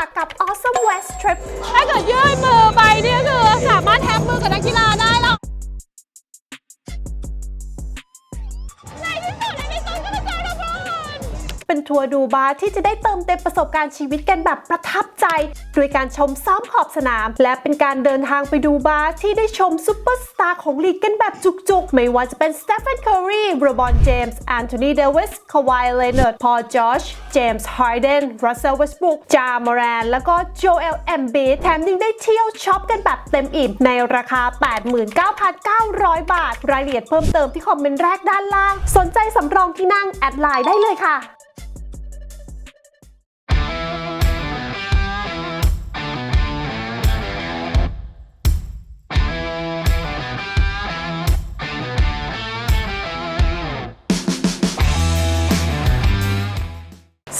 ค่ะกับ Awesome West Trip ถ้าเกิดยื่นมือไปเนี่ย ทัวร์ดูบาร์ที่จะได้เติมเต็มประสบการณ์ชีวิตกันแบบประทับใจ โดยการชมซ้อมขอบสนาม และเป็นการเดินทางไปดูบาร์ที่ได้ชมซูเปอร์สตาร์ของลีกกันแบบจุกๆ ไม่ว่าจะเป็นสเตฟ a นเคอรีโรบอนเจมส์แอนโทนีเดวิสคาวายเลเนอร์ดพอลจอชเจมส์ฮาร์เดนรัสเซลเวสบุกจามอรนแล้วก็โจเอลเอมบีแถมยังได้เที่ยวช็อปกันแบบเต็มอิ่มในราคา 89,900 บาท รายละเอียดเพิ่มเติมที่คอมเมนต์แรกด้านล่าง สนใจสำรองที่นั่งแอดไลน์ได้เลยค่ะ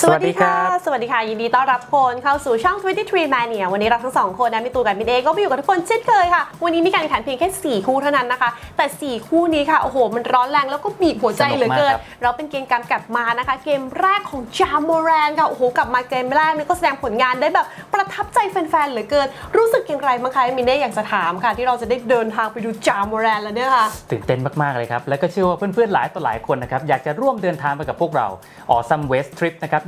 สวัสดีครับ สวัสดีค่ะ ยินดีต้อนรับทุกคนเข้าสู่ช่อง 23 Mania วันนี้เราทั้งสองคนนะมีตูกับมินเอก็มาอยู่กับทุกคนเช่นเคยค่ะ วันนี้มีการแข่งขันเพียงแค่ 4 คู่เท่านั้นนะคะ แต่ 4 คู่นี้ค่ะ โอ้โห มันร้อนแรงแล้วก็บีบหัวใจเหลือเกินสนุกมากครับเราเป็นเกมการกลับมานะคะ เกมแรกของจามโมแรนค่ะ โอ้โห กลับมาเกมแรกเนี่ยก็แสดงผลงานได้แบบประทับใจแฟนๆเหลือเกิน รู้สึกอย่างไรบ้างคะมินเน่อยากจะถามค่ะ ที่เราจะได้เดินทางไปดูจามโมแรนแล้วเนี่ยค่ะ ตื่นเต้นมากๆเลยครับ แล้วก็เชื่อว่าเพื่อนๆหลายต่อหลายคนนะครับ อยากจะร่วมเดินทางไปกับพวกเรา Awesome West Trip นะครับ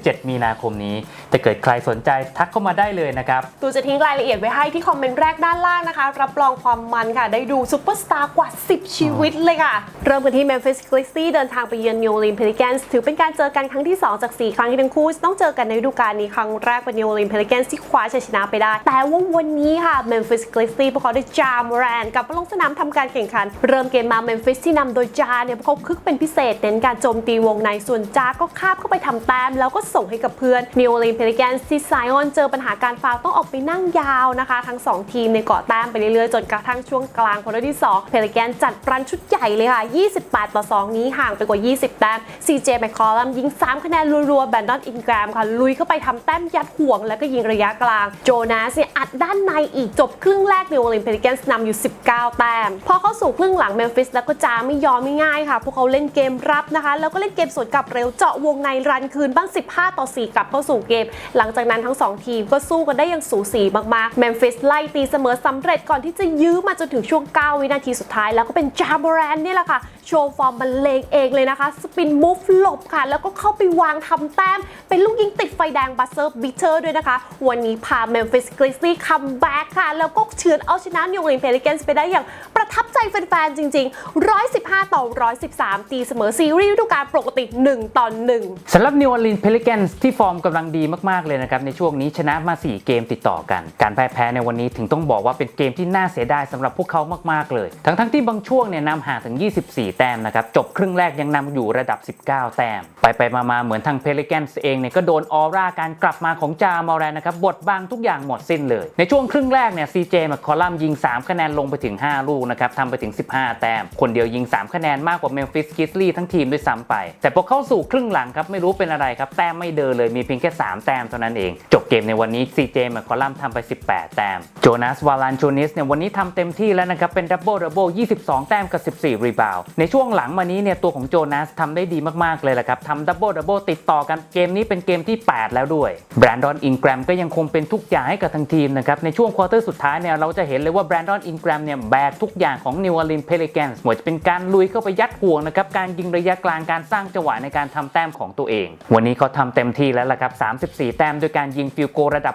20-27 มีนาคมนี้ถ้าเกิดใครสนใจทักเข้ามาได้เลยนะครับตูจะทิ้งรายละเอียดไว้ให้ที่คอมเมนต์แรกด้านล่างนะคะ รับรองความมันค่ะ ได้ดูซูเปอร์สตาร์กว่า 10 ชีวิตเลยค่ะ เริ่มกันที่ Memphis Grizzlies เดินทางไปเยือน New Orleans Pelicans ถือเป็นการเจอกันครั้งที่ 2 จาก 4 ครั้งที่ทั้งคู่จะต้องเจอกันในฤดูกาลนี้ครั้งแรกเป็น New Orleans Pelicans ที่คว้าชัยชนะไปได้ แต่ว่าวันนี้ค่ะ Memphis Grizzlies พวกเขาได้จามแรนกลับมาลงสนามทำการแข่งขัน เริ่มเกมมา Memphis ที่นำโดยจาเนี่ยพวกเขาคึกเป็นพิเศษเน้นการโจมตีวงในส่วนจาก็คาบเข้าไปทำแต้มแล้วก็ส่งให้กับเพื่อน New Orleans Pelicans ที่ไซออนเจอปัญหาการฟาวต้องออกไปนั่งยาวนะคะ ทั้ง 2 ทีมในเกาะแต้มไปเรื่อยๆ จนกระทั่งช่วงกลางควอเตอร์ที่2 Pelicans จัดรันชุดใหญ่เลยค่ะ 28 ต่อ 2 นี้ห่างไปกว่า 20 แต้ม CJ McCollum ยิง 3 คะแนนรัวๆแบนดอนอินแกรมค่ะ ลุยเข้าไปทำแต้มยัดห่วง แล้วก็ยิงระยะกลาง โจนาสเนี่ยอัดด้านในอีกจบครึ่งแรก New Orleans Pelicans นำอยู่ 19 แต้ม พอเข้าสู่ครึ่งหลัง Memphis แล้วก็จาไม่ยอมไม่ง่ายค่ะพวกเขาเล่นเกมรับนะคะแล้วก็เล่นเกมสวนกลับเร็วเจาะวงในรันคืนบ้าง 15ต่อ 4 กลับเข้าสู่เกม หลังจากนั้นทั้ง 2 ทีมก็สู้กันได้อย่างสูสีมากๆแมมฟิสไล่ตีเสมอสำเร็จก่อนที่จะยื้อมาจนถึงช่วง 9 วินาทีสุดท้ายแล้วก็เป็นจาบรนนี่แหละค่ะโชว์ฟอร์มบรรเลงเองเลยนะคะ สปินมูฟหลบค่ะ แล้วก็เข้าไปวางทำแต้ม เป็นลูกยิงติดไฟแดงบัสเซอร์บิเทอร์ด้วยนะคะ วันนี้พาเมมฟิสกริซี่คัมแบ็กค่ะ แล้วก็เฉือนเอาชนะนิวออลีนเพลิแกนส์ไปได้อย่างประทับใจแฟนๆ จริง ๆ 115 ต่อ 113 ตีเสมอซีรีส์ฤดูกาลปกติ 1 ต่อ 1สำหรับ New Orleans Pelicans ที่ฟอร์มกำลังดีมากๆเลยนะครับในช่วงนี้ชนะมา 4 เกมติดต่อกัน การพ่ายแพ้ในวันนี้ถึงต้องบอกว่าเป็นเกมที่น่าเสียดายสำหรับพวกเขามากๆเลย ทั้งๆที่บางช่วงเนี่ยนำห่างถึง 24แต้มนะครับ จบครึ่งแรกยังนำอยู่ระดับ 19 แต้ม ไปไปมาๆเหมือนทาง Pelicans เองเนี่ยก็โดนออร่าการกลับมาของจามอแรนนะครับบดบังทุกอย่างหมดสิ้นเลย ในช่วงครึ่งแรกเนี่ย CJ มคอลัมยิง 3 คะแนนลงไปถึง 5 ลูกนะครับทำไปถึง 15 แต้ม คนเดียวยิง 3 คะแนนมากกว่า Memphis Grizzlies ทั้งทีมด้วยซ้ำไป แต่พอเข้าสู่ครึ่งหลังครับไม่รู้เป็นอะไรครับแต้มไม่เดินเลยมีเพียงแค่ 3 แต้มเท่านั้นเอง จบเกมในวันนี้ CJ มคอลัมทำไป 18 แต้มโจนาสวาลันชูนิสเนี่ยวันนี้ทำเต็มที่แล้วนะครับเป็นดับเบิลดับเบิล22 แต้มกับ 14 รีบาวในช่วงหลังมานี้เนี่ยตัวของโจนาสทำได้ดีมากๆเลยแหละครับทำดับเบิลดับเบิลติดต่อกันเกมนี้เป็นเกมที่ 8 แล้วด้วยแบรนดอนอินแกรมก็ยังคงเป็นทุกอย่างให้กับทางทีมนะครับในช่วงควอเตอร์สุดท้ายเนี่ยเราจะเห็นเลยว่าแบรนดอนอินแกรมเนี่ยแบกทุกอย่างของ New Orleans Pelicans หมดจะเป็นการลุยเข้าไปยัดห่วงนะครับการยิงระยะกลางการสร้างจังหวะในการทำแต้มของตัวเอง วันนี้เขาทำเต็มที่แล้วละครับ34 แต้มโดยการยิงฟิลโกระดับ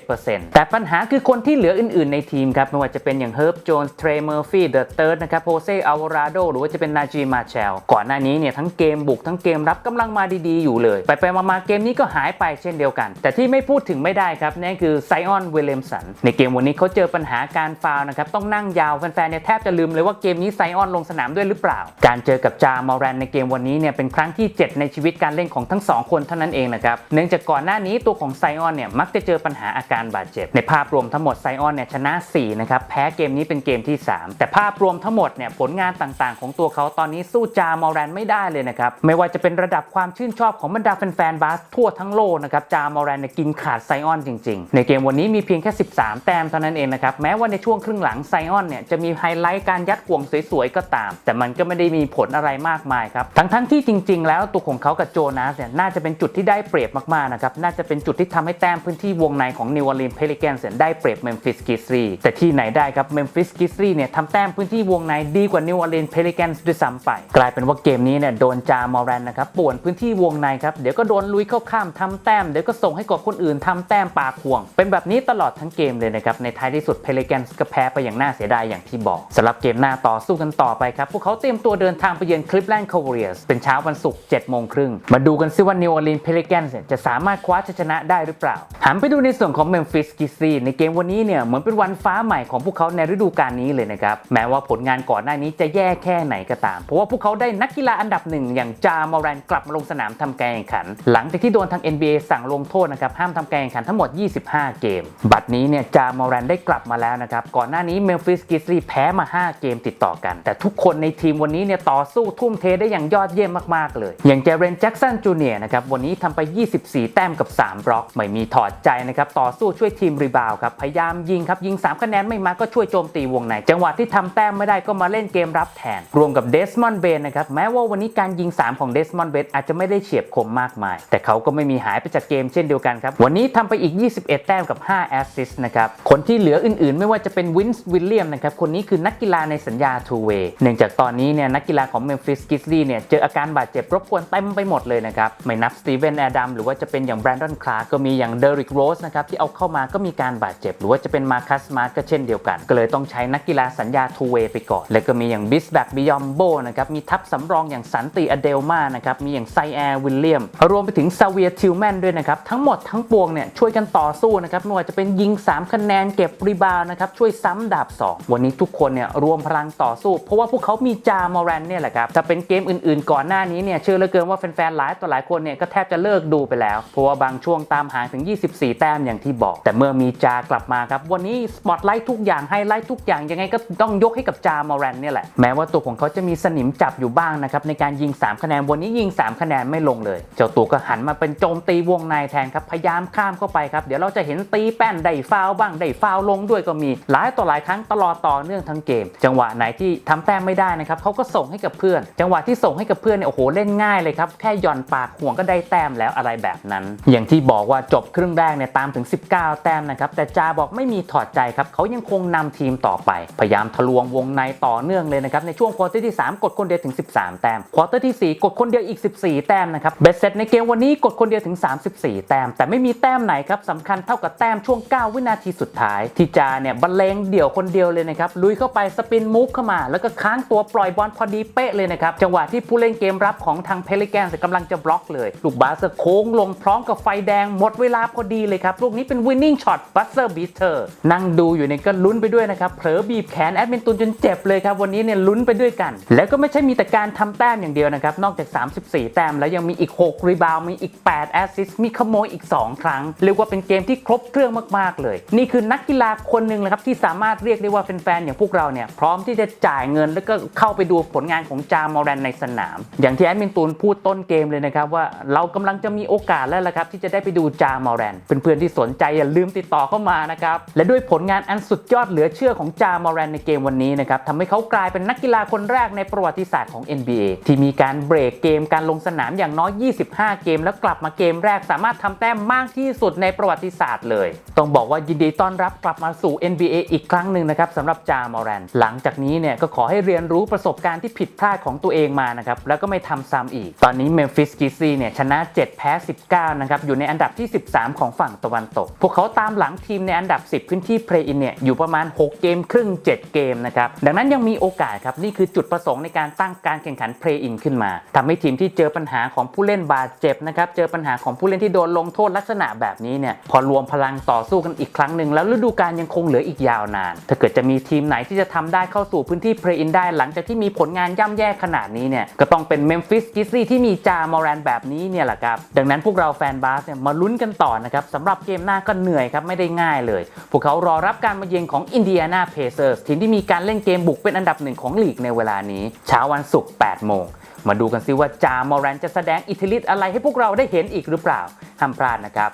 61%แต่ปัญหาคือคนที่เหลืออื่น ๆในทีมครับไม่ว่าจะเป็นอย่างเฮิร์บโจนส์เทรเมอร์ฟี่เดอะเติร์ดนะครับโฮเซอัลวาราโดหรือว่าจะเป็นนาจีมาเชลก่อนหน้านี้เนี่ยทั้งเกมบุกทั้งเกมรับกำลังมาดีๆอยู่เลย ไปไปๆมาๆเกมนี้ก็หายไปเช่นเดียวกัน แต่ที่ไม่พูดถึงไม่ได้ครับนั่นคือไซออนเวลเลมสันในเกมวันนี้เขาเจอปัญหาการฟาวนะครับต้องนั่งยาวแฟนๆเนี่ยแทบจะลืมเลยว่าเกมนี้ไซออนลงสนามด้วยหรือเปล่า การเจอกับจามอแรนในเกมวันนี้เนี่ยเป็นครั้งที่ 7 ในชีวิตการเล่นของทั้งสองคนเท่านั้นเองนะครับเนื่องจากก่อนหน้านี้ตัวของไซออนเนี่ยมักจะเจอปัญหาอาการบาดเจ็บ ในภาพรวมทั้งหมดไซออนเนี่ยชนะ4นะครับแพ้เกมนี้เป็นเกมที่ 3 แต่ภาพรวมทั้งหมดเนี่ยผลงานต่างๆ ของตัวกเขาตอนนี้สู้จามอแรนไม่ได้เลยนะครับ ไม่ว่าจะเป็นระดับความชื่นชอบของบรรดาแฟนๆบาสทั่วทั้งโลกนะครับ จามอแรนเนี่ยกินขาดไซออนจริงๆ ในเกมวันนี้มีเพียงแค่ 13 แต้มเท่านั้นเองนะครับ แม้ว่าในช่วงครึ่งหลังไซออนเนี่ยจะมีไฮไลท์การยัดห่วงสวยๆ ก็ตาม แต่มันก็ไม่ได้มีผลอะไรมากมายครับ ทั้งๆที่จริง ๆ แล้วตัวของเขากับโจนาสเนี่ยน่าจะเป็นจุดที่ได้เปรียบมากๆนะครับ น่าจะเป็นจุดที่ทำให้แต้มพื้นที่วงในของนิวออร์ลีนเพลิแกนส์ได้เปรียบเมมฟิสกิสรีแต่ที่ไหนได้ครับเมมฟิสกิสรีเนี่ยทำแต้มพื้นที่วงในดีกว่านิวออร์ลีนเพลิแกนส์ด้วยซ้ำไป กลายเป็นว่าเกมนี้เนี่ยโดนจามอรันนะครับป่วนพื้นที่วงในครับเดี๋ยวก็โดนลุยเข้าข้ามทำแต้มเดี๋ยวก็ส่งให้กับคนอื่นทำแต้มปากห่วง เป็นแบบนี้ตลอดทั้งเกมเลยนะครับในท้ายที่สุดเพลแกนส์ก็แพ้ไปอย่างน่าเสียดายอย่างที่บอกสำหรับเกมหน้าต่อสู้กันต่อไปครับพวกเขาเตรียมตัวเดินทางไปเยือนคลิฟแลนด์คาวเรียสเป็นเช้าวันศุกร์7โมงครึ่งมาดูกันซิว่านิวออร์ลีนเพลแกนส์จะสามารถคว้าชัยชนะได้หรือเปล่าหันไปดูในส่วนของเมมฟิสกิซีในเกมวันนี้เนี่ยเหมือนเป็นวันฟ้าใหม่ของพวกเขาในฤดูกาลนี้เลยนะครับแม้ว่าผลงานก่อนหน้านี้จะแย่แค่ไหนก็ตาม เพราะว่าพวกเขาได้นักกีฬาอันดับหนึ่งอย่างจามอรันกลับมาลงสนามทำการแข่งขัน หลังจากที่โดนทาง NBA สั่งลงโทษนะครับห้ามทำการแข่งขันทั้งหมด 25 เกม บัดนี้เนี่ยจามอรันได้กลับมาแล้วนะครับก่อนหน้านี้เมลฟิสกิสลีแพ้มา 5 เกมติดต่อกัน แต่ทุกคนในทีมวันนี้เนี่ยต่อสู้ทุ่มเทได้อย่างยอดเยี่ยมมากๆเลย อย่างเจเรนแจ็กสันจูเนียร์นะครับวันนี้ทำไป 24 แต้มกับ 3 บล็อก ไม่มีถอดใจนะครับต่อสู้ช่วยทีมรีบาวด์ครับพยายามยิงครับยิง 3 คะแนนไม่มาก็ช่วยโจมตีวงในจังหวะที่ทำแต้มไม่ได้ก็มาเล่นเกมรับแทนรวมกับเดสมอนด์เบนนะครับแม้ว่าวันนี้การยิง 3 ของเดสมอนด์เบนอาจจะไม่ได้เฉียบคมมากมาย แต่เขาก็ไม่มีหายไปจากเกมเช่นเดียวกันครับ วันนี้ทำไปอีก 21 แต้มกับ 5 แอสซิสต์นะครับ คนที่เหลืออื่นๆ ไม่ว่าจะเป็นวินส์วิลเลียมนะครับ คนนี้คือนักกีฬาในสัญญา two way เนื่องจากตอนนี้เนี่ยนักกีฬาของเมมฟิสกิสลีเนี่ยเจออาการบาดเจ็บรบกวนเต็มไปหมดเลยนะครับไม่นับสตีเวนแอดัมหรือว่าจะเป็นอย่างแบรนดอนคลาร์ก็มีอย่างเดริกโรสนะครับที่เอาเข้ามาก็มีการบาดเจ็บ หรือว่าจะเป็นมาคัสมาร์ก็เช่นเดียวกัน ก็เลยต้องใช้นักกีฬาสัญญา two way ไปก่อน แล้วก็มีอย่างบิสแบกบิยอมโบนะครับมีทัพสำรองอย่างสันติอเดลมานะครับมีอย่างไซแอร์วิลเลียม รวมไปถึงซาเวียทิลแมนด้วยนะครับทั้งหมดทั้งปวงเนี่ยช่วยกันต่อสู้นะครับไม่ว่าจะเป็นยิง 3 คะแนนเก็บรีบาวนะครับช่วยซ้ำดาบ 2 วันนี้ทุกคนเนี่ยรวมพลังต่อสู้ เพราะว่าพวกเขามีจามอรันเนี่ยแหละครับจะเป็นเกมอื่นๆ ก่อนหน้านี้เนี่ยเชื่อเหลือเกินว่าแฟนๆหลายต่อหลายคนเนี่ยก็แทบจะเลิกดูไปแล้ว เพราะว่าบางช่วงตามหาถึง 24 แต้มอย่างที่บอก แต่เมื่อมีจากลับมาครับวันนี้สปอตไลท์ทุกอย่างไฮไลท์ทุกอย่างยังไงก็ต้องยกให้กับจามอรันเนี่ยแหละแม้ว่าตัวของเขาจะมีสนิมจับอยู่บ้างนะครับในการยิง 3 คะแนนวันนี้ยิง 3 คะแนนไม่ลงเลย เจ้าตัวก็หันมาเป็นโจมตีวงในแทนครับพยายามข้ามเข้าไปครับเดี๋ยวเราจะเห็นตีแป้นได้ฟาวบ้างได้ฟาวลงด้วยก็มีหลายต่อหลายครั้งตลอดต่อเนื่องทั้งเกม จังหวะไหนที่ทำแต้มไม่ได้นะครับเขาก็ส่งให้กับเพื่อน จังหวะที่ส่งให้กับเพื่อนเนี่ยโอ้โหเล่นง่ายเลยครับแค่หย่อนปากห่วงก็ได้แต้มแล้วอะไรแบบนั้น อย่างที่บอกว่าจบครึ่งแรกเนี่ยตามถึง 19 แต้มนะครับแต่จาบอกไม่มีถอดใจครับเขายังคงนำทีมต่อไป พยายามทะลวงวงในต่อเนื่องเลยนะครับในช่วงควอเตอร์ที่ 3 กดคนเดียวถึง 13 แต้มควอเตอร์ที่ 4 กดคนเดียวอีก 14 แต้มนะครับเบสเซตในเกมวันนี้กดคนเดียวถึง 34 แต้ม แต่ไม่มีแต้มไหนครับสำคัญเท่ากับแต้มช่วง 9 วินาทีสุดท้ายที่จาเนี่ยบรรเลงเดี่ยวคนเดียวเลยนะครับลุยเข้าไปสปินมูฟเข้ามา แล้วก็ค้างตัวปล่อยบอลพอดีเป๊ะเลยนะครับจังหวะที่ผู้เล่นเกมรับของทางเพลิแกนกำลังจะบล็อกเลยลูกบาสโค้งลงพร้อมกับไฟแดงหมดเวลาพอดีเลยครับลูกนี้เป็น winning shot buzzer beater นั่งดูอยู่เนี่ยก็ลุ้นไปด้วยนะครับเผลอบีบแขนแอดมินตุนจนเจ็บเลยครับวันนี้เนี่ยลุ้นไปด้วยกันแล้วก็ไม่ใช่มีแต่การทำแต้มอย่างเดียวนะครับ นอกจาก 34 แต้มแล้วยังมีอีก 6 รีบาวมีอีก 8 แอสซิสมีขโมยอีก 2 ครั้ง เรียกว่าเป็นเกมที่ครบเครื่องมากๆ เลย นี่คือนักกีฬาคนหนึ่งเลยครับที่สามารถเรียกได้ว่าแฟนๆอย่างพวกเราเนี่ยพร้อมที่จะจ่ายเงินแล้วก็เข้าไปดูผลงานของจามอรันในสนาม อย่างที่แอดมินตูนพูดต้นเกมเลยนะครับว่าเรากำลังจะมีโอกาสแล้วละครับที่จะได้ไปดูจามอรันเพื่อนๆที่สนใจอย่าลืมติดต่อเข้ามานะครับและด้วยผลงานอันสุดยอดเหลือเชื่อของจามอรันในเกมวันนี้นะครับทำให้เขากลายเป็นนักกีฬาคนแรกรกในประวัติศาสตร์ของ NBA ที่มีการเบรกเกมการลงสนามอย่างน้อย 25 เกม แล้วกลับมาเกมแรกสามารถทำแต้มมากที่สุดในประวัติศาสตร์เลย ต้องบอกว่ายินดีต้อนรับกลับมาสู่ NBA อีกครั้งหนึ่งนะครับสำหรับจามอรันหลังจากนี้เนี่ยก็ขอให้เรียนรู้ประสบการณ์ที่ผิดพลาดของตัวเองมานะครับแล้วก็ไม่ทำซ้ำอีก ตอนนี้เมมฟิสกิซีเนี่ยชนะ 7 แพ้ 19 นะครับอยู่ในอันดับที่ 13 ของฝั่งตะวันตก พวกเขาตามหลังทีมในอันดับ 10 พื้นที่เพลย์อินเนี่ยอยู่ประมาณ 6 เกมครึ่ง 7 เกมนะครับดังนั้นยังมีโอกาสครับนี่คือจุดประสงค์ในการตั้งการแข่งขันเพลย์อินขึ้นมาทำให้ทีมที่เจอปัญหาของผู้เล่นบาดเจ็บนะครับเจอปัญหาของผู้เล่นที่โดนลงโทษลักษณะแบบนี้เนี่ยพอรวมพลังต่อสู้กันอีกครั้งหนึ่งแล้วฤดูกาลยังคงเหลืออีกยาวนาน ถ้าเกิดจะมีทีมไหนที่จะทำได้เข้าสู่พื้นที่เพลย์อินได้หลังจากที่มีผลงานย่ำแย่ขนาดนี้เนี่ยก็ต้องเป็นเมมฟิสกิซี่ที่มีจามอรันแบบนี้เนี่ยแหละครับดังนั้นพวกเราแฟนบาสเนี่ยมาลุ้นกันต่อนะครับสำหรับเกมหน้าก็เหนื่อยครับไม่ได้ง่ายเลย พวกเขารอรับการมาเยือนของอินเดียนาเพเซอร์สทีมที่มีการเล่นเกมบุกเป็นอันดับหนึ่งของลีกในเวลานี้ เช้าวันศุกร์ 8 โมง มาดูกันซิว่าจามอแรนจะแสดงอิทธิฤทธิ์อะไรให้พวกเราได้เห็นอีกหรือเปล่าห้ามพลาดนะครับ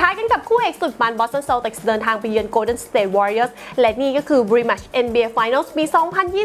ท้ายกันกับคู่เอกสุดมัน Boston Celtics เดินทางไปเยือน Golden State Warriors และนี่ก็คือ Rematch NBA Finals ปี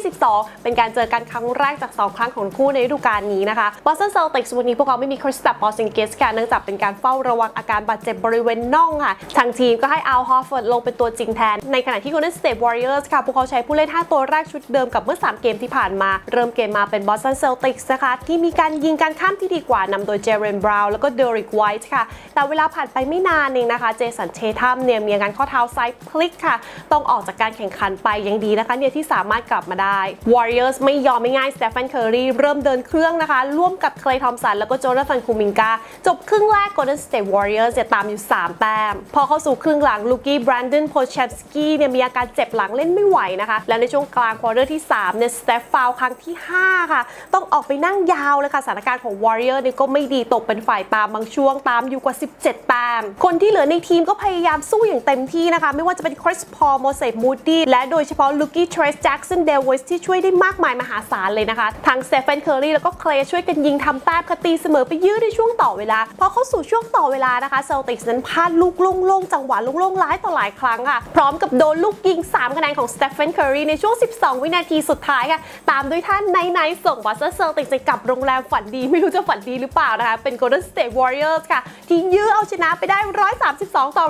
2022 เป็นการเจอกันครั้งแรกจาก 2 ครั้งของคู่ในฤดูกาลนี้นะคะ Boston Celtics วันนี้พวกเขาไม่มี Kristaps Porzingis ค่ะเนื่องจากเป็นการเฝ้าระวังอาการบาดเจ็บบริเวณน่องค่ะ ทางทีมก็ให้ Al Horford ลงเป็นตัวจริงแทน ในขณะที่ Golden State Warriors ค่ะพวกเขาใช้ผู้เล่น 5 ตัวแรกชุดเดิมกับเมื่อ 3 เกมที่ผ่านมา เริ่มเกมมาเป็น Boston Celtics นะคะที่มีการยิงการข้ามที่ดีกว่านำโดย Jaren Brown แล้วก็ Derrick White ค่ะ แต่เวลาผ่านไปไม่นานเองนะคะ เจสันเททัมเนี่ยมีอาการข้อเท้าซ้ายพลิกค่ะ ต้องออกจากการแข่งขันไปยังดีนะคะเนี่ยที่สามารถกลับมาได้ Warriors ไม่ยอมไม่ง่ายสเตฟ a นเคอรีเริ่มเดินเครื่องนะคะ ร่วมกับเคลย์ทอมสันแล้วก็โจนาธานคูมิงกา จบครึ่งแรก Golden State Warriors จะตามอยู่ 3 แต้ม พอเข้าสู่ครึ่งหลังลูกี้แบรนด o นโพเชฟสกี้เนี่ยมีอาการเจ็บหลังเล่นไม่ไหวนะคะ และในช่วงกลางควอเตอร์ที่3เนี่ยสเตฟฟาวครั้งที่ 5 ค่ะ ต้องออกไปนั่งยาวเลยค่ะสถานการณ์ของ Warrior เนี่ยก็ไม่ดีตกเป็นฝ่ายตามบางช่วงตามอยู่กว่า 17 แต้มคนที่เหลือในทีมก็พยายามสู้อย่างเต็มที่นะคะ ไม่ว่าจะเป็นคริสพอลโมเสสมูดดี้และโดยเฉพาะลูกี้เทรสแจ็กสันเดวิสที่ช่วยได้มากมายมหาศาลเลยนะคะทั้งเตฟานเคอรี่แล้วก็เคลย์ช่วยกันยิงทำแต้มคตีเสมอไปยืดในช่วงต่อเวลาพอเข้าสู่ช่วงต่อเวลานะคะเซลติกส์นั้นพลาดลูกโล่งๆจังหวะโล่งๆร้ายต่อหลายครั้งค่ะ พร้อมกับโดนลูกยิง 3 คะแนนของสเตฟานเคอรีในช่วง 12 วินาทีสุดท้ายค่ะ ตามด้วยท่านไนไนส่งบอสเตอร์เซลติกส์กลับโรงแรมฝันดีไม่รู้จะฝันดีหรือเปล่านะคะ เป็น Golden State Warriors ค่ะ ที่ยื้อเอาชนะไปได้132 ต่อ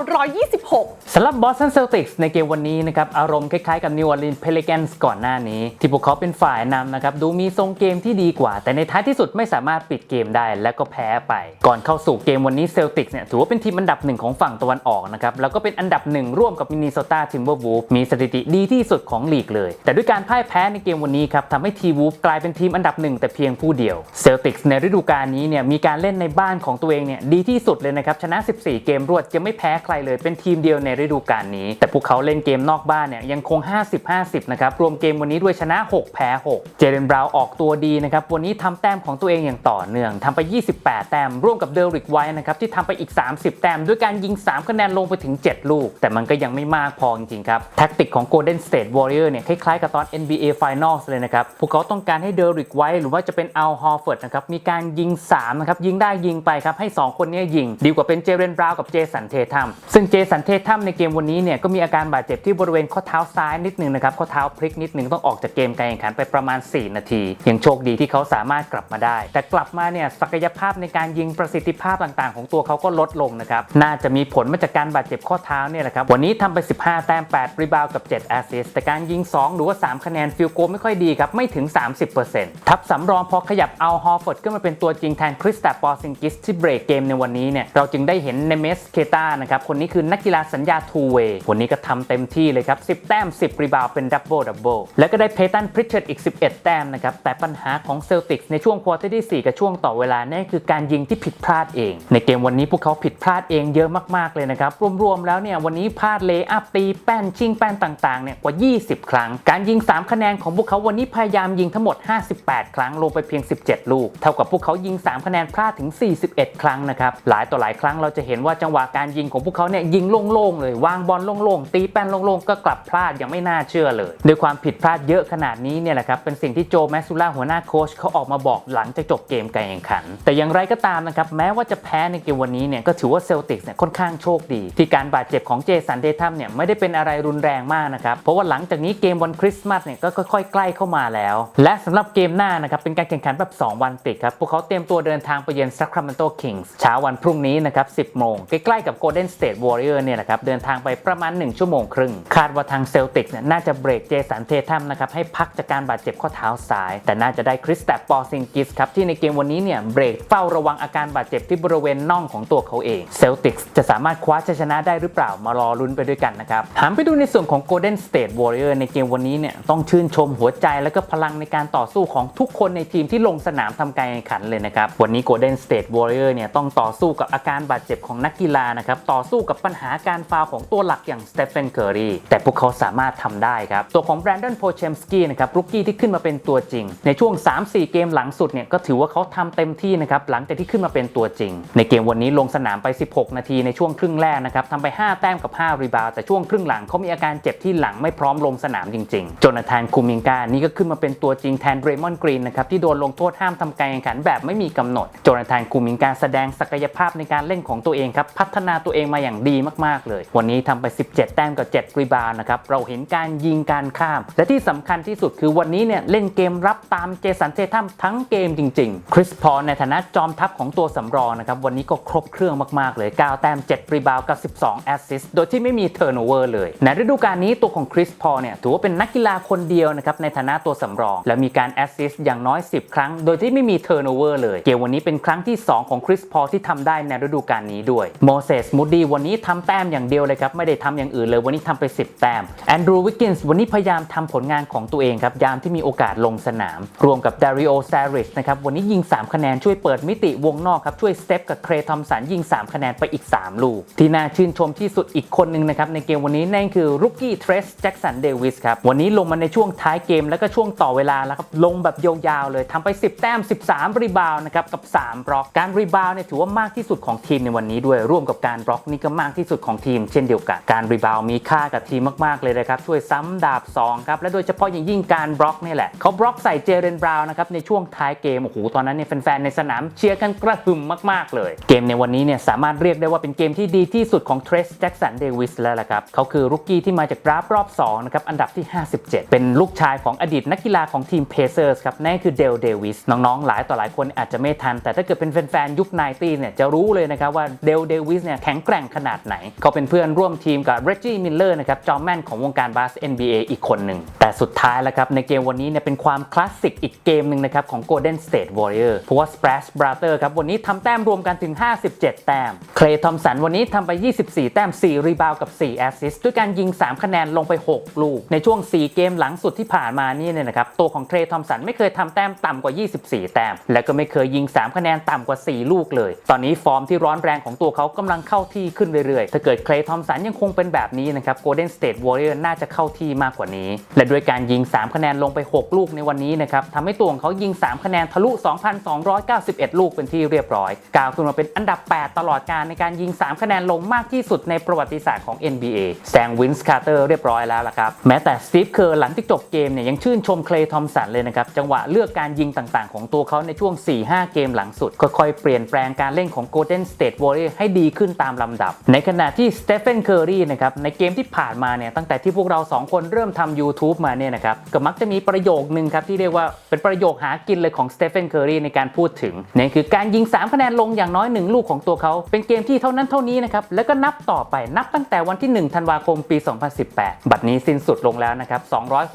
126สำหรับ Boston Celtics ในเกมวันนี้นะครับ อารมณ์คล้ายๆกับ New Orleans Pelicans ก่อนหน้านี้ ที่พวกเขาเป็นฝ่ายนำนะครับ ดูมีทรงเกมที่ดีกว่า แต่ในท้ายที่สุดไม่สามารถปิดเกมได้และก็แพ้ไป ก่อนเข้าสู่เกมวันนี้ Celtics เนี่ยถือว่าเป็นทีมอันดับหนึ่งของฝั่งตะวันออกนะครับแล้วก็เป็นอันดับหนึ่งร่วมกับ Minnesota Timberwolves มีสถิติดีที่สุดของลีกเลย แต่ด้วยการพ่ายแพ้ในเกมวันนี้ครับทำให้ทีวูฟกลายเป็นทีมอันดับหนึ่งแต่เพียงผู้เดียว Celtics ในฤดูกาลนี้เนี่ยมีการเล่นในบ้านของตัวเองเนี่ยดีที่สุดเลยนะครับชนะ 14 เกมรวดจะไม่แพ้ใครเลย เป็นทีมเดียวในฤดูกาลนี้ แต่พวกเขาเล่นเกมนอกบ้านเนี่ยยังคง 50-50 นะครับ รวมเกมวันนี้ด้วยชนะ 6 แพ้ 6 เจเดนบราวน์ออกตัวดีนะครับ วันนี้ทำแต้มของตัวเองอย่างต่อเนื่องทำไป 28 แต้ม ร่วมกับเดริกไวท์นะครับที่ทำไปอีก 30 แต้ม ด้วยการยิง 3 คะแนนลงไปถึง 7 ลูก แต่มันก็ยังไม่มากพอจริงๆครับแท็กติกของ Golden State Warrior เนี่ยคล้ายๆกับตอน NBA Finals เลยนะครับพวกเขาต้องการให้เดริกไวท์หรือว่าจะเป็นอัลฮอร์เฟิร์ดนะครับมีการยิง3นะครับยิงได้ยิงไปครับให้สองคนนี้ยิง ดีกว่าเป็นเจเรนบราวกับเจจสันเททัมซึ่งเจสันเททัมในเกมวันนี้เนี่ยก็มีอาการบาดเจ็บที่บริเวณข้อเท้าซ้ายนิดนึงนะครับข้อเท้าพลิกนิดนึงต้องออกจากเกมการแข่งขันไปประมาณ 4 นาที ยังโชคดีที่เขาสามารถกลับมาได้ แต่กลับมาเนี่ยศักยภาพในการยิงประสิทธิภาพต่างๆ ของตัวเขาก็ลดลงนะครับน่าจะมีผลมาจากการบาดเจ็บข้อเท้าเนี่ยแหละครับวันนี้ทำไป 15 แต้ม8รีบาวกับ 7 แอสซิสแต่การยิง 2 หรือว่า 3 คะแนนฟิลโกไม่ค่อยดีครับไม่ถึง 30%ทับสำรองพอขยับเอาฮอร์ฟอร์ดขึ้นมาเป็นตัวจริงแทนคริสตาปอซิงกิสที่เบรกเกมในวันนี้เนี่ยเราจึงได้เห็นเนเมสเคตานะครับ คนนี้คือนักกีฬาสัญญาทูเวย์วันนี้ก็ทำเต็มที่เลยครับ 10 แต้ม 10 รีบาวเป็นดับเบิลดับเบิลแล้วก็ได้เพตันพริชเชตอีก 11 แต้มนะครับ แต่ปัญหาของเซลติกในช่วงควอเตอร์ที่ 4 กับช่วงต่อเวลานั่นคือการยิงที่ผิดพลาดเอง ในเกมวันนี้พวกเขาผิดพลาดเองเยอะมากๆเลยนะครับ รวมๆแล้วเนี่ยวันนี้พลาดเลย์อัพตีแป้นชิงแป้นต่างๆเนี่ยกว่า 20 ครั้ง การยิง 3 คะแนนของพวกเขาวันนี้พยายามยิงทั้งหมด 58 ครั้งลงไปเพียง 17 ลูก เท่ากับพวกเขายิง 3 คะแนนพลาดถึง 41 ครั้งนะครับหลายต่อหลายครั้งเราจะเห็นว่าจงหวะการยิงของพวกเขาเนี่ยยิงโล่งๆเลยวางบอลโล่งๆตีแป้นโล่งๆก็กลับพลาดอย่างไม่น่าเชื่อเลยด้วยความผิดพลาดเยอะขนาดนี้เนี่ยแหละครับเป็นสิ่งที่โจแมสซูล่าหัวหน้าโค้ชเขาออกมาบอกหลังจากจบเกมการแข่งขัน แต่อย่างไรก็ตามนะครับแม้ว่าจะแพ้ในเกมวันนี้เนี่ยก็ถือว่าเซลติกส์เนี่ยค่อนข้างโชคดี ที่การบาดเจ็บของเจสันเดทัมเนี่ยไม่ได้เป็นอะไรรุนแรงมากนะครับเพราะว่าหลังจากนี้เกมวันคริสต์มาสเนี่ยก็ค่อยๆ ใกล้เข้ามาแล้ว และสำหรับเกมหน้านะครับเป็นการแข่งขันแบบ 2 วันติดครับพวกเขาเตรียมตัวเดินทางไปเยือนซัคราเมนโตคิงส์เช้าวันพรุ่งนี้นะครับ10โมงใกล้ๆกับ Golden State Warrior เนี่ยนะครับเดินทางไปประมาณ 1 ชั่วโมงครึ่ง คาดว่าทางเซลติกเนี่ยน่าจะเบรกเจสันเททัมนะครับให้พักจากการบาดเจ็บข้อเท้าซ้าย แต่น่าจะได้คริสตัปปอซิงกิสครับที่ในเกมวันนี้เนี่ยเบรกเฝ้าระวังอาการบาดเจ็บที่บริเวณน่องของตัวเขาเองเซลติกจะสามารถคว้าชัยชนะได้หรือเปล่ามารอลุ้นไปด้วยกันนะครับหันไปดูในส่วนของ Golden State Warrior ในเกมวันนี้เนี่ยต้องชื่นชมหัวใจและก็พลังในการต่อสู้ของทุกคนในทีมที่ลงสนามทำการแข่งขันเลยนะครับวันนี้ Golden State Warrior เนี่ยต้องต่อสู้กับอาการบาดเจ็บของนักกีฬานะครับต่อสู้กับปัญหาการฟาวของตัวหลักอย่างสเตฟ e นเคอรีแต่พวกเขาสามารถทำได้ครับ ตัวของแบรนดอนโพเชมสกี้นะครับรุกกี้ที่ขึ้นมาเป็นตัวจริง ในช่วง 3-4 เกมหลังสุดเนี่ยก็ถือว่าเขาทำเต็มที่นะครับหลังจากที่ขึ้นมาเป็นตัวจริง ในเกมวันนี้ลงสนามไป 16 นาทีในช่วงครึ่งแรกนะครับทำไป 5 แต้มกับ 5 รีบาวด์แต่ช่วงครึ่งหลังเขามีอาการเจ็บที่หลังไม่พร้อมลงสนามจริงๆโจนาธานคูมิงกานี่ก็ขึ้นมาเป็นตัวจริงแทนเรมอนกรีนนะครับที่โดนลงโทษห้ามทำการแข่งขันแบบไม่มีกำหนดโจนาธานคูมิงกาแสดงศักยภาพในการเล่นของตัวเองครับพัฒนาตัวเองมาอย่างดีมาก ๆ เลย วันนี้ทำไป 17 แต้มกับ 7 รีบาวนะครับ เราเห็นการยิงการข้าม และที่สำคัญที่สุดคือวันนี้เนี่ยเล่นเกมรับตามเจสันเททัมทั้งเกมจริง ๆ คริสพอลในฐานะจอมทัพของตัวสำรองนะครับ วันนี้ก็ครบเครื่องมาก ๆ เลย 9 แต้ม 7 รีบาวกับ 12 แอสซิสต์โดยที่ไม่มีเทอร์โนเวอร์เลย ในฤดูกาลนี้ตัวของคริสพอลเนี่ยถือว่าเป็นนักกีฬาคนเดียวนะครับในฐานะตัวสำรอง และมีการแอสซิสต์อย่างน้อย 10 ครั้ง โดยที่ไม่มีเทอร์โนเวอร์เลย เกมวันนี้เป็นครั้งที่ 2 ของคริสพอลที่ทำได้ในฤดูกาลนี้ด้วยโมเสสมูดีวันนี้ทำแต้มอย่างเดียวเลยครับ ไม่ได้ทำอย่างอื่นเลยวันนี้ทำไป 10 แต้มแอนดรูวิกกินส์วันนี้พยายามทำผลงานของตัวเองครับ ยามที่มีโอกาสลงสนาม รวมกับดาริโอซาริสนะครับ วันนี้ยิง 3 คะแนนช่วยเปิดมิติวงนอกครับ ช่วยสเต็ปกับเครทอมสันยิง 3 คะแนนไปอีก 3 ลูก ที่น่าชื่นชมที่สุดอีกคนหนึ่งนะครับ ในเกมวันนี้นั่นคือรุกกี้เทรสแจ็กสันเดวิสครับวันนี้ลงมาในช่วงท้ายเกมแล้วก็ช่วงต่อเวลาแล้วครับลงแบบยาวๆเลยทำไป 10 แต้ม 13 รีบาวนะครับกับ3บล็อกการรีบาวเนี่ยถือว่ามากที่สุดของทีมในวันนี้ด้วยรวมกับการบล็อกนี่ก็มากที่สุดของทีมเช่นเดียวกัน การรีบาวมีค่ากับทีมมากๆเลยนะครับ ช่วยซ้ำดาบ2ครับและโดยเฉพาะอย่างยิ่งการบล็อกนี่แหละเขาบล็อกใส่เจเรนบราวน์นะครับในช่วงท้ายเกมโอ้โหตอนนั้นเนี่ยแฟนๆในสนามเชียร์กันกระหึ่มมากๆเลย เกมในวันนี้เนี่ยสามารถเรียกได้ว่าเป็นเกมที่ดีที่สุดของเทรสแจ็กสันเดวิสแล้วละครับเขาคือรุกกี้ที่มาจากดราฟรอบ2นะครับอันดับที่ 57 เป็นลูกชายของอดีตนักกีฬาของทีมเพเซอร์สครับนั่นคือเดลเดวิสน้องๆหลายต่อหลายคนอาจจะไม่ทัน แต่ถ้าเกิดเป็นแฟนๆยุค90เนี่ยจะรู้เลยนะครับว่าเดลเดวิสเนี่ยแข็งแกร่งขนาดไหน เขาเป็นเพื่อนร่วมทีมกับเรจจี้มิลเลอร์นะครับจอมแม่นของวงการบาส NBA อีกคนหนึ่ง แต่สุดท้ายแล้วครับ ในเกมวันนี้เนี่ยเป็นความคลาสสิกอีกเกมหนึ่งนะครับของ Golden State Warrior เพราะว่า Splash Brother ครับวันนี้ทำแต้มรวมกันถึง 57 แต้มเคลทอมสันวันนี้ทำไป 24 แต้ม 4 รีบาวกับ 4 แอสซิสต์ด้วยการยิง 3 คะแนนลงไป 6 ลูก ในช่วง 4 เกมหลังสุดที่ผ่านมานี่เนี่ยนะครับตัวของเคลทอมสันไม่เคยทำแต้มต่ำกว่า 24 แต้ม และก็ไม่เคยยิง 3 คะแนนต่ำกว่า 4 ลูกเลย ตอนนี้ฟอร์มที่ร้อนแรงของตัวเขาากำลังเข้าที่ขึ้นเรื่อยๆ ถ้าเกิดเคลย์ทอมสันยังคงเป็นแบบนี้นะครับ Golden State Warrior น่าจะเข้าที่มากกว่านี้ และด้วยการยิง 3 คะแนนลงไป 6 ลูกในวันนี้นะครับทำให้ตัวของเขายิง 3 คะแนนทะลุ 2,291 ลูกเป็นที่เรียบร้อยก้าวขึ้นมาเป็นอันดับ 8 ตลอดการในการยิง 3 คะแนนลงมากที่สุดในประวัติศาสตร์ของ NBA แซงวินส์คาร์เตอร์เรียบร้อยแล้วล่ะครับแม้แต่สตีฟเคอร์หลังที่จบเกมเนี่ยยังชื่นชมเคลย์ทอมสันเลยนะครับจังหวะเลือกการยิงต่างๆ ของตัวเขาในช่วง 4-5 เกมหลังสุดค่อยๆเปลี่ยนแปลงการเล่นของ Golden State Warriors ให้ดีขึ้นตามลำดับ ในขณะที่สเตฟ e นเคอรีนะครับในเกมที่ผ่านมาเนี่ยตั้งแต่ที่พวกเรา 2 คนเริ่มทำ YouTube มาเนี่ยนะครับก็มักจะมีประโยคนึงครับที่เรียกว่าเป็นประโยคหากินเลยของสเตฟ e นเคอรีในการพูดถึงนั่นคือการยิง 3 คะแนนลงอย่างน้อย 1 ลูกของตัวเขา เป็นเกมที่เท่านั้นเท่านี้นะครับแล้วก็นับต่อไปนับตั้งแต่วันที่ 1 ธันวาคมปี 2018 บัดนี้สิ้นสุดลงแล้วนะครับ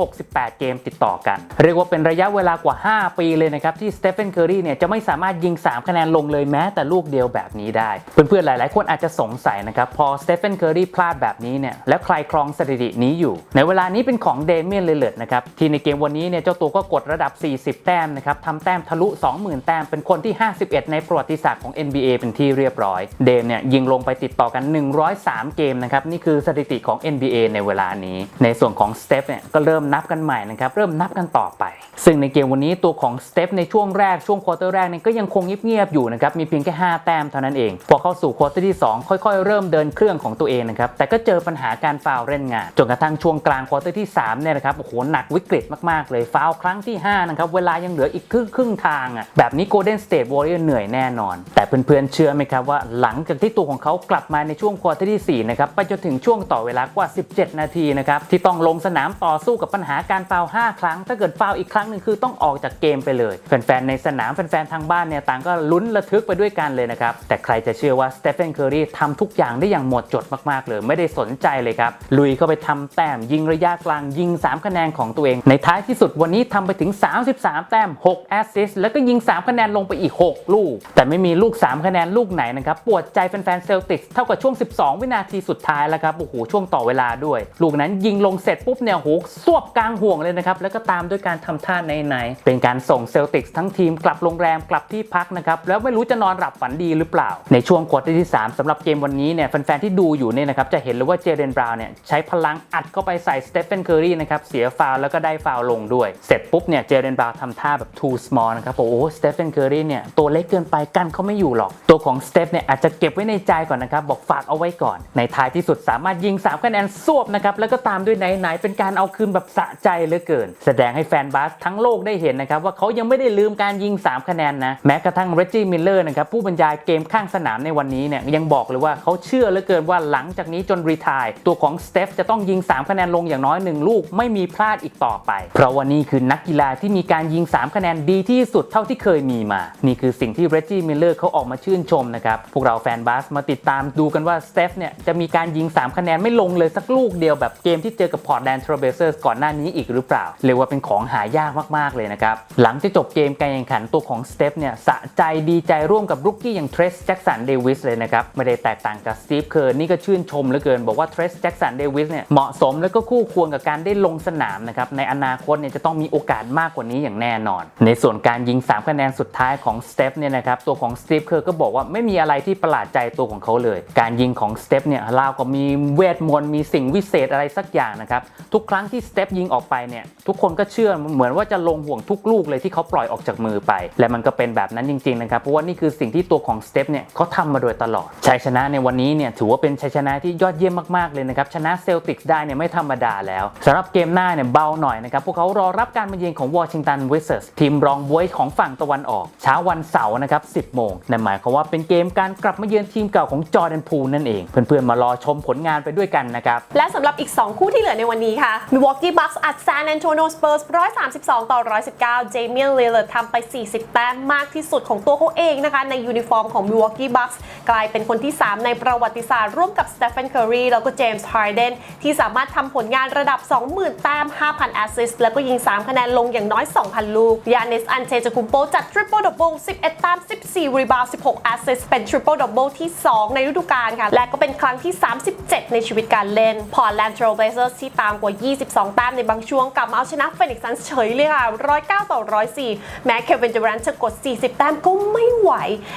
268 เกมติดต่อกัน เรียกว่าเป็นระยะเวลากว่า 5 ปีเลยนะครับที่สเตฟ e นเคอรีเนี่ยจะไม่สามารถยิง 3 คะแนนลงเลยแม้แต่ลูกเดียวแบบนี้ได้ เพื่อนๆหลายๆ คนอาจจะสงสัยนะครับ พอสเตฟ e นเคอรีพลาดแบบนี้เนี่ยแล้วใครครองสถิตินี้อยู่ ในเวลานี้เป็นของเดเมียนเลเลตนะครับ ที่ในเกมวันนี้เนี่ยเจ้าตัวก็กดระดับ 40 แต้มนะครับทำแต้มทะลุ 20,000 แต้มเป็นคนที่ 51 ในประวัติศาสตร์ของ NBA เป็นที่เรียบร้อย เดมเนี่ยยิงลงไปติดต่อกัน 103 เกมนะครับนี่คือสถิติของ NBA ในเวลานี้ ในส่วนของสเตฟเนี่ยก็เริ่มนับกันใหม่นะครับเริ่มนับกันต่อไป ซึ่งในเกมวันนี้ตัวของสเตฟในช่วงแรกช่วงควอเตอร์แรกเนี่ยก็ยังคงเงียบๆอยู่นะครับมีเพียงแค่ 5 แต้มเท่านั้นเองพอเข้าสู่ควอเตอร์ที่ 2 ค่อยๆ เริ่มเดินเครื่องของตัวเองนะครับ แต่ก็เจอปัญหาการฟาวเล่นงาน จนกระทั่งช่วงกลางควอเตอร์ที่3เนี่ยนะครับ โอ้โห หนักวิกฤตมากๆ เลยฟาวครั้งที่ 5 นะครับ เวลายังเหลืออีกครึ่งครึ่งทางอะ แบบนี้ Golden State Warriors เหนื่อยแน่นอน แต่เพื่อนๆ เชื่อไหมครับว่าหลังจากที่ตัวของเขากลับมาในช่วงควอเตอร์ที่4นะครับ ไปจนถึงช่วงต่อเวลากว่า 17 นาทีนะครับ ที่ต้องลงสนามต่อสู้กับปัญหาการฟาว5ครั้ง ถ้าเกิดฟาวอีกครั้งหนึ่งคือต้องออกจากเกมไปเลย แฟนๆ ในสนามแฟนๆ ทางบ้านเนี่ยต่างก็ลุ้นระทึกไปด้วยกันเลยนะครับ แต่ใครจะเชื่อว่าสเตเฟนเคอรีทำทุกอย่างได้อย่างหมดจดมากๆเลยไม่ได้สนใจเลยครับ ลุยเข้าไปทำแต้มยิงระยะกลางยิง 3 คะแนนของตัวเอง ในท้ายที่สุดวันนี้ทำไปถึง 33 แต้ม 6 แอสซิสแล้วก็ยิง 3 คะแนนลงไปอีก 6 ลูก แต่ไม่มีลูก 3 คะแนนลูกไหนนะครับ ปวดใจแฟนๆเซลติกเท่ากับช่วง 12 วินาทีสุดท้ายแล้วครับโอ้โหช่วงต่อเวลาด้วย ลูกนั้นยิงลงเสร็จปุ๊บเนี่ยโหสวบกลางห่วงเลยนะครับแล้วก็ตามด้วยการทำท่าในๆเป็นการส่งเซลติกทั้งทีมกลับโรงแรมกลับที่พักนะครับแล้วไม่รู้จะนอนหลับฝันดีหรือเปล่า ในช่วงควอเตอร์ที่ 3สำหรับเกมวันนี้เนี่ยแฟนๆที่ดูอยู่เนี่ยนะครับจะเห็นเลยว่าเจเดนบราวน์เนี่ยใช้พลังอัดเข้าไปใส่สเตฟเฟนเคอรี่นะครับเสียฟาวแล้วก็ได้ฟาวลงด้วย เสร็จปุ๊บเนี่ยเจเดนบราวน์ทำท่าแบบ too small นะครับบอกโอ้สเตฟเฟนเคอรี่เนี่ยตัวเล็กเกินไปกันเขาไม่อยู่หรอกตัวของสเตฟเนี่ยอาจจะเก็บไว้ในใจก่อนนะครับบอกฝากเอาไว้ก่อน ในท้ายที่สุดสามารถยิง3คะแนนสวบนะครับแล้วก็ตามด้วยไหนๆเป็นการเอาคืนแบบสะใจเหลือเกิน แสดงให้แฟนบาสทั้งโลกได้เห็นนะครับว่าเขายังไม่ได้ลืมการยิง 3 คะแนนนะแม้กระทั่งเรจจี้มิลเลอร์นะครับผู้บรรยายเกมข้างสนามในวันนี้เนี่ยยังบอกเลยว่าเขาเชื่อเหลือเกินว่าหลังจากนี้จนรีทายตัวของสเตฟจะต้องยิง 3 คะแนนลงอย่างน้อย 1 ลูกไม่มีพลาดอีกต่อไป เพราะวันนี้คือนักกีฬาที่มีการยิง 3 คะแนนดีที่สุดเท่าที่เคยมีมา นี่คือสิ่งที่เรจจี้มิลเลอร์เขาออกมาชื่นชมนะครับ พวกเราแฟนบาสมาติดตามดูกันว่าสเตฟเนี่ยจะมีการยิง 3 คะแนนไม่ลงเลยสักลูกเดียวแบบเกมที่เจอกับพอร์ตแลนด์ทรเบเซอร์ก่อนหน้านี้อีกหรือเปล่าเรียกว่าเป็นของหายากมากๆเลยนะครับหลังจากจบเกมการแข่งขันตัวของสเตฟเนี่ยสะใจดีใจร่วมกับรุกกี้อย่างเทรสแจ็กสันเดวิสเลยนะครับ ไม่ได้แตกต่างจากสตีฟเคอร์นี่ก็ชื่นชมเหลือเกิน บอกว่าเทรสแจ็กสันเดวิสเนี่ยเหมาะสมแล้วก็คู่ควรกับการได้ลงสนามนะครับ ในอนาคตเนี่ยจะต้องมีโอกาสมากกว่านี้อย่างแน่นอน ในส่วนการยิง 3 คะแนนสุดท้ายของสเตฟเนี่ยนะครับตัวของสตีฟเคอร์ก็บอกว่าไม่มีอะไรที่ประหลาดใจตัวของเขาเลย การยิงของสเตฟเนี่ยราวกับมีเวทมนต์มีสิ่งวิเศษอะไรสักอย่างนะครับทุกครั้งที่สเตฟยิงออกไปเนี่ยทุกคนก็เชื่อเหมือนว่าจะลงห่วงทุกลูกเลยที่เขาปล่อยออกจากมือไป และมันก็เป็นแบบนั้นจริงๆนะครับเพราะว่านี่คือสิ่งที่ตัวของสเตฟเนี่ยเขาทำมาโดยตลอด ชัยชนะในวันนี้เนี่ยถือว่าเป็นชัยชนะที่ยอดเยี่ยมมากๆเลยนะครับ ชนะเซลติกส์ได้เนี่ยไม่ธรรมดาแล้วสำหรับเกมหน้าเนี่ยเบาหน่อยนะครับ พวกเขารอรับการมาเยือนของวอชิงตันวิสเซอร์สทีมรองบวยของฝั่งตะวันออกเช้าวันเสาร์นะครับ 10 โมงนั่นหมายความว่าเป็นเกมการกลับมาเยือนทีมเก่าของจอร์แดนพูลนั่นเองเพื่อนๆมารอชมผลงานไปด้วยกันนะครับและสำหรับอีก 2 คู่ที่เหลือในวันนี้ค่ะ Milwaukee Bucks อัด San Antonio Spurs 132 ต่อ 119 Damian Lillard ทำไป 40 แต้มมากที่สุดของตัวเขาเองนะคะในยูนิฟอร์มของ Milwaukee Bucks กลายเป็นคนที่ 3 ในประวัติศาสตร์ร่วมกับ Stephen Curry แล้วก็ James Harden ที่สามารถทำผลงานระดับ 20,000 แต้ม 5,000 แอสซิสต์แล้วก็ยิง 3 คะแนนลงอย่างน้อย 2,000 ลูก Giannis Antetokounmpo จัด Triple Double 11 แต้ม 14 รีบาวด์16 แอสซิสต์เป็น Triple Double ที่ 2 ในฤดูกาลค่ะ และก็เป็นครั้งที่ 37 ในชีวิตการเล่น Portland Trail Blazers ที่ตามกว่า 22 แต้มในบางช่วงกลับมาเอาชนะ Phoenix Suns เฉยเลยค่ะ 109 ต่อ 104 แม้ Kevin Durant จะกด 40 แต้มก็ไม่ไหว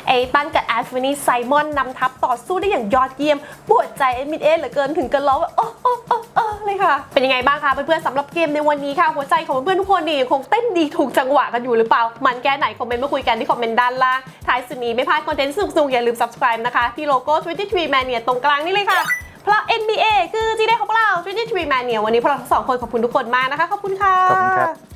เอตันกับแอฟ a นีไซมอนนำทัพต่อสู้ได้อย่างยอดเยี่ยม ปวดใจเอ็มิดเอเหลือเกินถึงกันร้องว่าโอ้โอ้โอ้โอ้เลยค่ะ เป็นยังไงบ้างคะเพื่อนๆสำหรับเกมในวันนี้ค่ะ หัวใจของเพื่อนๆทุกคนนี่คงเต้นดีถูกจังหวะกันอยู่หรือเปล่า มันแก้ไหนคอมเมนต์มาคุยกันที่คอมเมนต์ด้านล่าง ท้ายสุดนี้ไม่พลาดคอนเทนต์สนุกๆอย่าลืม subscribe นะคะที่โลโก้23 Mania ตรงกลางนี่เลยค่ะเพราะ NBA คือจีได้ของเรา23 Mania วันนี้พวกเราทั้งสองคนขอบคุณทุกคนมากนะคะขอบคุณค่ะขอบคุณครับ